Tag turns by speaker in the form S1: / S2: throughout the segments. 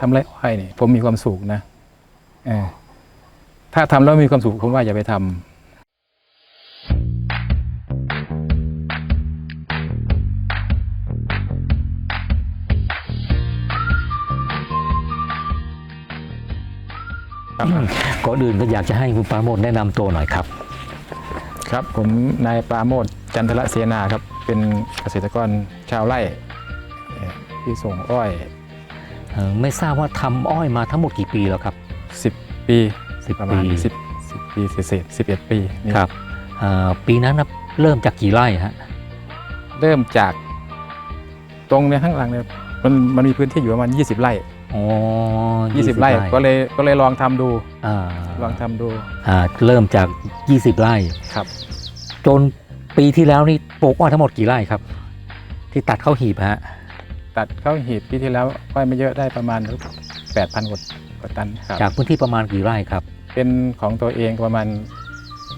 S1: ทำไรอ้อยนี่ผมมีความสุขนะเออถ้าทำแล้วมีความสุขผมว่าอย่าไปทำ
S2: ก่อนอื่นก็อยากจะให้คุณปราโมทแนะนำตัวหน่อยครับ
S1: ครับผมนายปราโมทจันทรเสนาครับ เป็นเกษตรกรชาวไร่เอ่อที่ส่งอ้อย
S2: เอ่อ ไม่ทราบว่าทำอ้อยมาทั้งหมดกี่ปีแล้วครับ
S1: 10 ปี
S2: สิบ
S1: ประมาณ
S2: ปี
S1: 10 10ปีเศษๆ11 ปีนี่
S2: ครับเอ่อปีนั้นนะเริ่มจากกี่ไร่ฮะ
S1: เริ่มจากตรงในข้างหลังเนี่ยมันมันมีพื้นที่อยู่ประมาณ 20 ไร่
S2: อ๋อ
S1: 20 ไร่ก็เลยก็เลยลองทำดู
S2: อ่า
S1: ลองทำดู
S2: อ่าเริ่มจาก 20 ไร่
S1: ครับ
S2: จนปีที่แล้วนี่ปลูกอ้อยทั้งหมดกี่ไร่ครับ ที่ตัดเข้าหีบฮะ
S1: ตัดเข้าหีบปีที่แล้วอ้อยไม่เยอะได้ประมาณ8,000กว่ากว่าตันครับ
S2: จากพื้นที่ประมาณกี่ไร่ครับ
S1: เป็นของตัวเองประมาณ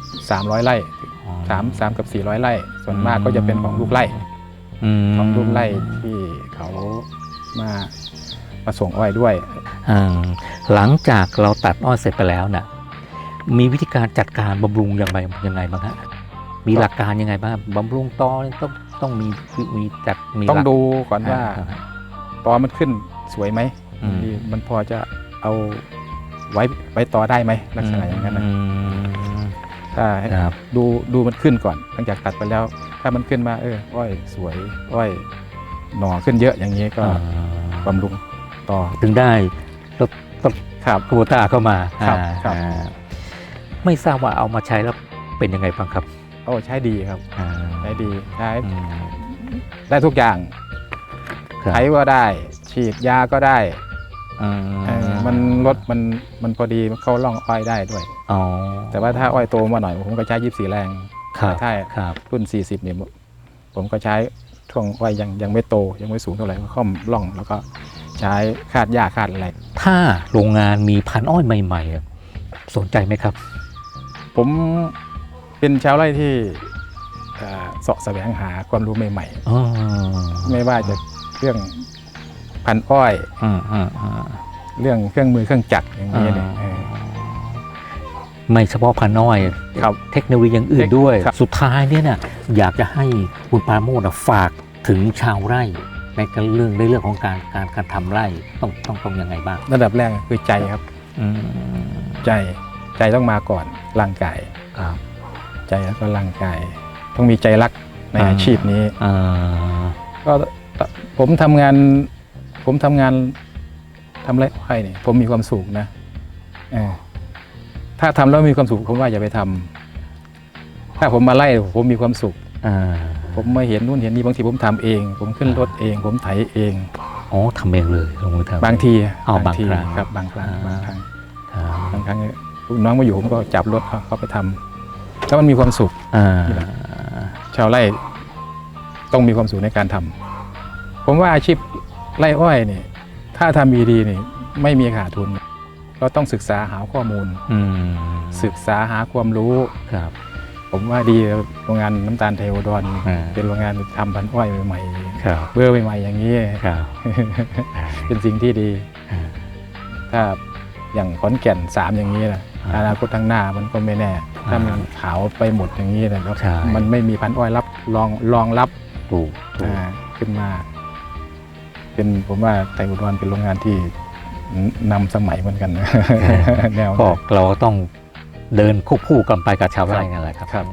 S1: 300 ไร่
S2: อ๋อ
S1: สามสามกับ 400 ไร่ ส่วนมากก็จะเป็นของลูกไร่
S2: ม
S1: ของลูกไร่ที่เขามามาส่งอ้อยด้วย
S2: อ่าหลังจากเราตัดอ้อยเสร็จไปแล้วน่ะมีวิธีการจัดการบำรุงยังไงยังไงบ้างฮะมีหลักการยังไงบ้างบำรุงตอนี่ต้อง ต้องมีมีจัดมี
S1: ต้อง
S2: หลัก
S1: ดูก่อนว่า
S2: อ่า
S1: ตอมันขึ้นสวยไหม
S2: อืม
S1: ดีมันพอจะเอาไว้ไว้ต่อได้ไหมลักษณะอย่างนั้นนะ
S2: อืม
S1: ถ้า
S2: ครับ
S1: ดูดูมันขึ้นก่อน หลังจากตัดไปแล้ว ถ้ามันขึ้นมาเอออ้อยสวย อ้อยหน่อขึ้นเยอะอย่างนี้ก็
S2: อ่า
S1: บำรุงต่อ
S2: ถึงได้รถรถ
S1: ครับ
S2: โควต้าเข้ามา
S1: ครับ
S2: อ่า
S1: ครับ
S2: อ่าไม่ทราบว่าเอามาใช้แล้วเป็นยังไงบ้างครับ
S1: โอ้ใช้ดีครับ
S2: อ่า
S1: ใช้ดีใช้
S2: อืม
S1: ได้ทุกอย่าง
S2: ครับ
S1: ไถก็ได้ ฉีดยาก็ได้
S2: อืม
S1: เออมันลดมันมันพอดีเข้าร่องอ้อยได้ด้วย
S2: อ๋อ
S1: แต่ว่าถ้าอ้อยโตมาหน่อยผมก็ใช้ยีบสีแรง
S2: ครับ
S1: ถ้า
S2: ครับ
S1: รุ่น 40เนี่ยผมก็ใช้ช่วงอ้อยยังยังไม่โตยังไม่สูงเท่าไหร่ก็ค่อมร่อง แล้วก็ใช้คาดหญ้าคาดอะไร
S2: ถ้าโรงงานมีพันธุ์อ้อยใหม่ๆอะสนใจไหมครับ
S1: ผม เป็นชาวไร่ที่เอ่อเสาะแสวงหาความรู้ใหม่
S2: อ๋อ
S1: ๆไม่ว่าจะเรื่องพันธุ์อ้อย
S2: อืมอืมอืม
S1: เรื่องเครื่องมือเครื่องจักรอย่างนี้เนี่ยเออ
S2: ไม่เฉพาะพันธุ์อ้อย
S1: ครับ
S2: เทคโนโลยีอย่างอื่น
S1: เทค
S2: ด้วย
S1: ครับ
S2: สุดท้ายเนี่ยนะอยากจะให้คุณปราโมทอะฝากถึงชาวไร่ในเรื่องในเรื่องของการการการทำไร่ต้องต้องต้องยังไงบ้าง
S1: ระดับแรกคือใจครับ
S2: อืม
S1: ใจใจต้องมาก่อนร่างกาย
S2: ครับ
S1: ใจแล้วก็ร่างกาย ต้องมีใจรักในอาชีพนี้
S2: อ่า
S1: ก็ผมทำงาน ผมทำงานทำไรอ้อยเนี่ยผมมีความสุขนะเออถ้าทำแล้วมีความสุขผมว่าอย่าไปทำถ้าผมมาไล่ผมมีความสุข
S2: อ่า
S1: ผมมาเห็นนู่นเห็นนี่บางทีผมทำเอง ผมขึ้นรถเอง ผมไถเอง
S2: อ๋อทำเองเลยลงมือทำ
S1: บางที
S2: อ๋อบาง
S1: ที
S2: ครั้ง
S1: ครับบางครั้ง
S2: อ่า
S1: บางครั้ง
S2: ครับ
S1: บางครั้งลูกน้องมาอยู่ผมก็จับรถเขาเขาไปทำ แล้วมันมีความสุข
S2: อ่า
S1: ชาวไร่ต้องมีความสุขในการทำผมว่าอาชีพไร่อ้อยนี่ถ้าทำดีๆนี่ไม่มีขาดทุน เราต้องศึกษาหาข้อมูล
S2: อืม
S1: ศึกษาหาความรู้
S2: ครับ
S1: ผมว่าดีโรงงานน้ำตาลไทยอุดร
S2: อ่า
S1: เป็นโรงงานทำพันธุ์อ้อยใหม่
S2: ครับ
S1: ๆเบอร์ใหม่ๆอย่างนี้
S2: ครับ
S1: เป็นสิ่งที่ดี
S2: อ่า
S1: ถ้าอย่างขอนแก่นสามอย่างนี้นะ
S2: อ่า
S1: อนาคตข้างหน้ามันก็ไม่แน่ ถ้ามันขาวไปหมดอย่างนี้นะครับ
S2: ใช่
S1: มันไม่มีพันธุ์อ้อยรับรองรองรับ
S2: ถูกถูก
S1: อ่าขึ้นมา เป็นผมว่าไทยอุดรเป็นโรงงานที่นำสมัยเหมือนกันนะ แนว
S2: ก็
S1: นั้น
S2: เราก็ต้องเดินควบคู่กันไปกับชาวไร่นั่นแหละครับ
S1: ครับ